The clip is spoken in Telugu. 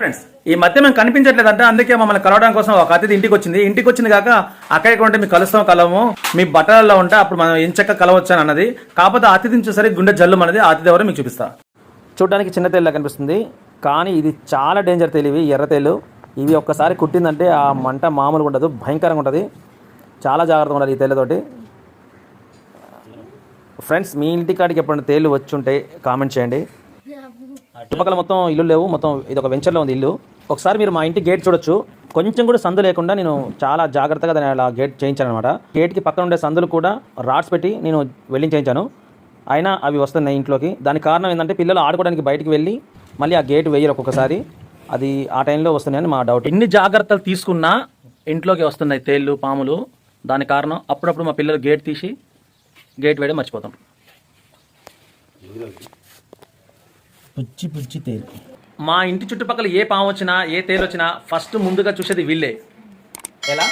ఫ్రెండ్స్ ఈ మధ్య మేము కనిపించట్లేదంటే. అందుకే మమ్మల్ని కలవడం కోసం ఒక అతిథి ఇంటికి వచ్చింది. ఇంటికి వచ్చింది కాక అక్కడికి ఉంటే మీకు కలుస్తాం కలవము. మీ బట్టలలో ఉంటే అప్పుడు మనం ఎంచక్క కలవచ్చు అని అన్నది. కాకపోతే అతిథిని చూసరికి గుండె జల్లు అనేది అతిథి ఎవరో మీకు చూపిస్తా. చూడడానికి చిన్న తేలిలా కనిపిస్తుంది. కానీ ఇది చాలా డేంజర్ తేలివి ఎర్ర తేలు. ఇవి ఒక్కసారి కుట్టిందంటే ఆ మంట మామూలుగా ఉండదు భయంకరంగా ఉంటుంది. చాలా జాగ్రత్తగా ఉండాలి ఈ తేలితోటి ఫ్రెండ్స్ మీ ఇంటికాడికి ఎప్పుడైనా తేలు వచ్చి ఉంటే కామెంట్ చేయండి. చుట్టుపక్కల మొత్తం ఇల్లు లేవు. మొత్తం ఇది ఒక వెంచర్లో ఉంది ఇల్లు. ఒకసారి మీరు మా ఇంటి గేట్ చూడొచ్చు. కొంచెం కూడా సందు లేకుండా నేను చాలా జాగ్రత్తగా దాన్ని అలా గేట్ చేయించాను అనమాట గేట్కి పక్కన ఉండే సందులు కూడా రాడ్స్ పెట్టి నేను వెళ్ళి చేయించాను. అయినా అవి వస్తున్నాయి ఇంట్లోకి. దానికి కారణం ఏంటంటే పిల్లలు ఆడుకోవడానికి బయటికి వెళ్ళి మళ్ళీ ఆ గేట్ వేయరు ఒక్కొక్కసారి. అది ఆ టైంలో వస్తున్నాయని మా డౌట్ ఎన్ని జాగ్రత్తలు తీసుకున్నా ఇంట్లోకి వస్తున్నాయి తేళ్ళు పాములు. దాని కారణం అప్పుడప్పుడు మా పిల్లలు గేట్ తీసి గేట్ వేయడం మర్చిపోతాం. పుచ్చి పుచ్చి తేలు. మా ఇంటి చుట్టుపక్కల ఏ పాము వచ్చినా ఏ తేలు వచ్చినా ఫస్ట్ ముందుగా చూసేది వీళ్ళే. ఎలా?